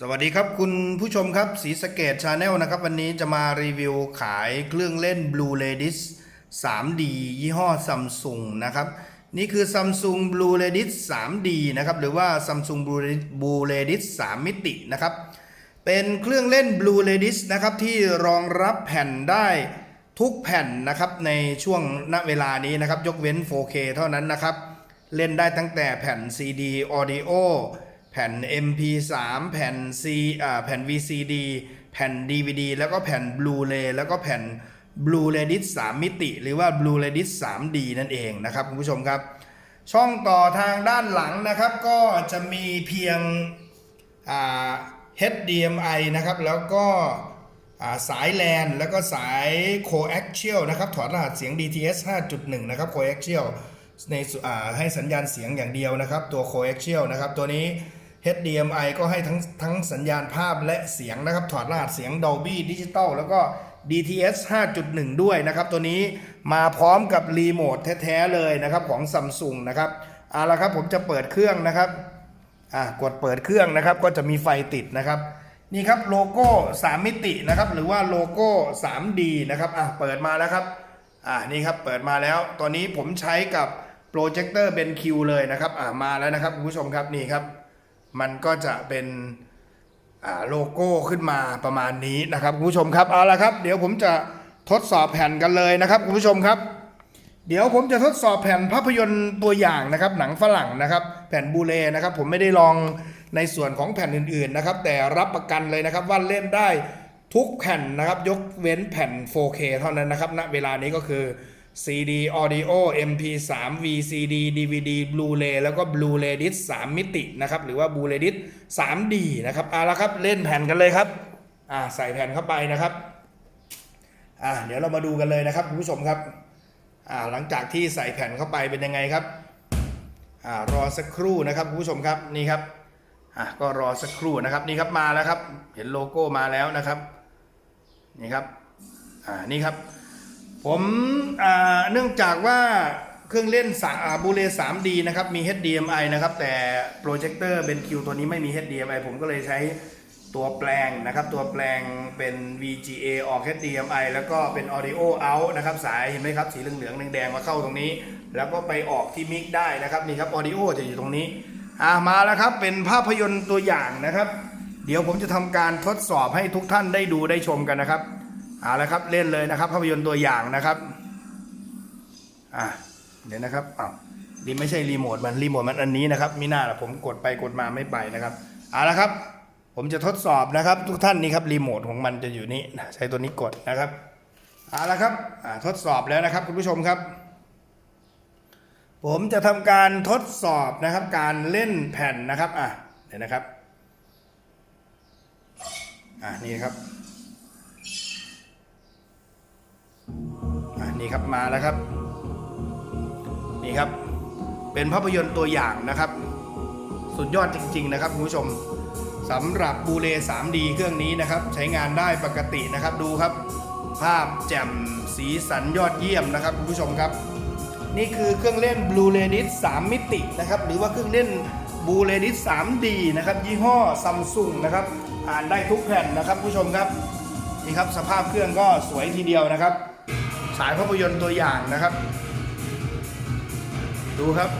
สวัสดีครับคุณผู้ชมครับสีสเกตชาแนลนะครับ วันนี้จะมารีวิวขายเครื่องเล่น Blue Ladies 3D ยี่ห้อ Samsung นะครับ นี่คือ Samsung Blue Ladies 3D นะครับ หรือว่า Samsung Blue Ladies- Blue Ladies 3 มิตินะครับ เป็นเครื่องเล่น Blue Ladies นะครับ ที่รองรับแผ่นได้ทุกแผ่นนะครับ ในช่วงณเวลานี้นะครับ ยกเว้น 4K เท่านั้นนะครับ เล่นได้ตั้งแต่แผ่น CD Audio แผ่น MP3 แผ่น C อ่าแผ่น VCD แผ่น DVD แล้วก็แผ่น Blu-ray แล้วก็แผ่น Blue Ladies 3มิติ หรือว่า Blue Ladies 3D นั่นเองนะครับคุณผู้ชมครับ ช่องต่อทางด้านหลังนะครับ ก็จะมีเพียงอ่า HDMI นะครับ แล้วก็สาย LAN แล้วก็สาย coaxial นะครับ ถอดรหัสเสียง DTS 5.1 นะครับ coaxial ในส่อให้สัญญาณเสียงอย่างเดียวนะครับ ตัว coaxial นะครับ ตัวนี้ HDMI ก็ให้ทั้งทั้งสัญญาณภาพและเสียงนะครับ ถอดรหัสเสียง Dolby Digital แล้วก็ DTS 5.1 ด้วยนะครับ ตัวนี้มาพร้อมกับรีโมทแท้ๆเลยนะครับของ Samsung นะครับเอาละครับผมจะเปิดเครื่องนะครับอะกดเปิดเครื่องนะครับ ก็จะมีไฟติดนะครับ นี่ครับโลโก้ 3 มิตินะครับ หรือว่าโลโก้ 3D นะครับอะเปิดมาแล้วครับอะนี่ครับเปิดมาแล้วตอนนี้ผมใช้กับโปรเจคเตอร์เบนคิวเลยนะครับอะมาแล้วนะครับคุณผู้ชมครับนี่ครับ มันก็จะเป็นโลโก้ขึ้นมาประมาณนี้นะครับคุณผู้ชมครับเอาละครับ เดี๋ยวผมจะทดสอบแผ่นกันเลยนะครับคุณผู้ชมครับ เดี๋ยวผมจะทดสอบแผ่นภาพยนตร์ตัวอย่างนะครับ หนังฝรั่งนะครับ แผ่นบูเลนะครับ ผมไม่ได้ลองในส่วนของแผ่นอื่นๆนะครับ แต่รับประกันเลยนะครับว่าเล่นได้ทุกแผ่นนะครับ ยกเว้นแผ่น 4K เท่านั้นนะครับณเวลานี้ก็คือ CD Audio MP3 VCD DVD Blu-ray แล้วก็ Blu-ray Disc 3 มิตินะครับ หรือว่า Blu-ray Disc 3D นะครับเอาละครับเล่นแผ่นกันเลยครับอ่าใส่แผ่นเข้าไปนะครับอ่าเดี๋ยวเรามาดูกันเลยนะครับคุณผู้ชมครับอ่าหลังจากที่ใส่แผ่นเข้าไปเป็นยังไงครับอ่ารอสักครู่นะครับคุณผู้ชมครับนี่ครับอะก็รอสักครู่นะครับนี่ครับมาแล้วครับ เห็นโลโก้มาแล้วนะครับ นี่ครับอ่านี่ครับ ผมเนื่องจากว่าเครื่องเล่นบูเล่ 3D นะครับ มี HDMI นะครับ แต่โปรเจคเตอร์เบนคิวตัวนี้ไม่มี HDMI ผมก็เลยใช้ตัวแปลงนะครับ ตัวแปลงเป็น VGA ออก HDMI แล้วก็เป็น Audio Out นะครับสายเห็นไหมครับสีเหลืองๆแดงๆมาเข้าตรงนี้ แล้วก็ไปออกที่มิกได้นะครับนี่ครับ Audio จะอยู่ตรงนี้อ่ามาแล้วครับเป็นภาพยนตร์ตัวอย่างนะครับ เดี๋ยวผมจะทำการทดสอบให้ทุกท่านได้ดูได้ชมกันนะครับ เอาละครับเล่นเลยนะครับ ภาพยนตร์ตัวอย่างนะครับอะเดี๋ยวนะครับอ้าวนี่ไม่ใช่รีโมทมันรีโมทมันอันนี้นะครับมีหน้าละผมกดไปกดมาไม่ไปนะครับเอาละครับ ผมจะทดสอบนะครับ ทุกท่านนี่ครับรีโมทของมันจะอยู่นี่ใช้ตัวนี้กดนะครับเอาละครับทดสอบแล้วนะครับ คุณผู้ชมครับ ผมจะทำการทดสอบนะครับ การเล่นแผ่นนะครับอะเดี๋ยวนะครับอะนี่ครับ นี่ครับมาแล้วครับ นี่ครับ เป็นภาพยนตร์ตัวอย่างนะครับ สุดยอดจริง ๆ นะครับคุณผู้ชมสำหรับบูเล 3D เครื่องนี้นะครับ ใช้งานได้ปกตินะครับดูครับ ภาพแจ่มสีสันยอดเยี่ยมนะครับคุณผู้ชมครับ นี่คือเครื่องเล่น Blue l a d i s 3มิตินะครับ หรือว่าเครื่องเล่น Blue l a d i s 3D นะครับ ยี่ห้อ Samsung นะครับอ่านได้ทุกแผ่นนะครับผู้ชมครับนี่ครับสภาพเครื่องก็สวยทีเดียวนะครับ ฉายภาพยนตร์ตัวอย่างนะครับ ดูครับ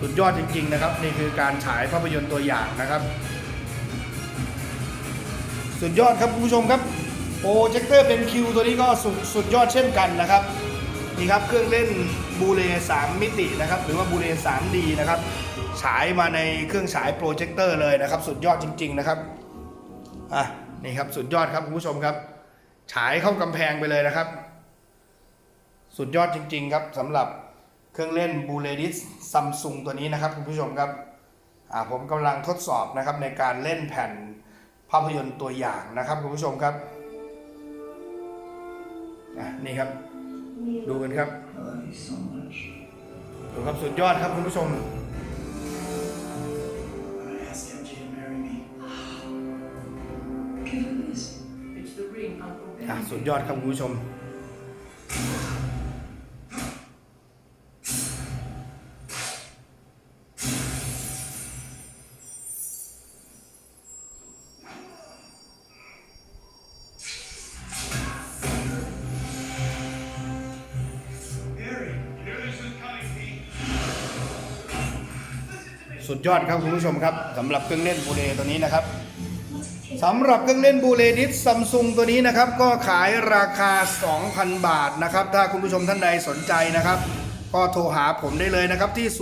สุดยอดจริง ๆ นะครับ นี่คือการฉายภาพยนตร์ตัวอย่างนะครับ สุดยอดครับคุณผู้ชมครับโปรเจคเตอร์เป็นคิวตัวนี้ก็สุดสุดยอดเช่นกันนะครับนี่ครับเครื่องเล่นบูเล3มิตินะครับ หรือว่าบูเล 3D นะครับฉายมาในเครื่องฉายโปรเจคเตอร์เลยนะครับ สุดยอดจริง ๆ นะครับอะนี่ครับสุดยอดครับคุณผู้ชมครับ ฉายเข้ากำแพงไปเลยนะครับ สุดยอดจริง ๆ ครับสำหรับเครื่องเล่นบูเลดิสซัมซุงตัวนี้นะครับคุณผู้ชมครับผมกำลังทดสอบนะครับในการเล่นแผ่นภาพยนตร์ตัวอย่างนะครับคุณผู้ชมครับนี่ครับ ดูกันครับดูครับสุดยอดครับคุณผู้ชม Give him this. สุดยอดครับคุณผู้ชม สุดยอดครับคุณผู้ชมครับสำหรับเครื่องเล่นโมเดตัวนี้นะครับ สำหรับเครื่องเล่นบูเลดิสซัมซุงตัวนี้นะครับ ก็ขายราคา 2,000 บาทนะครับ ถ้าคุณผู้ชมท่านใดสนใจนะครับ ก็โทรหาผมได้เลยนะครับที่ 081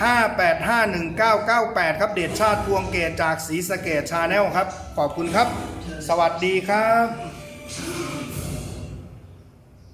585 1998 ครับ เดชชาติพวงเกตจากศรีสะเกดชาแนลครับ ขอบคุณครับ สวัสดีครับ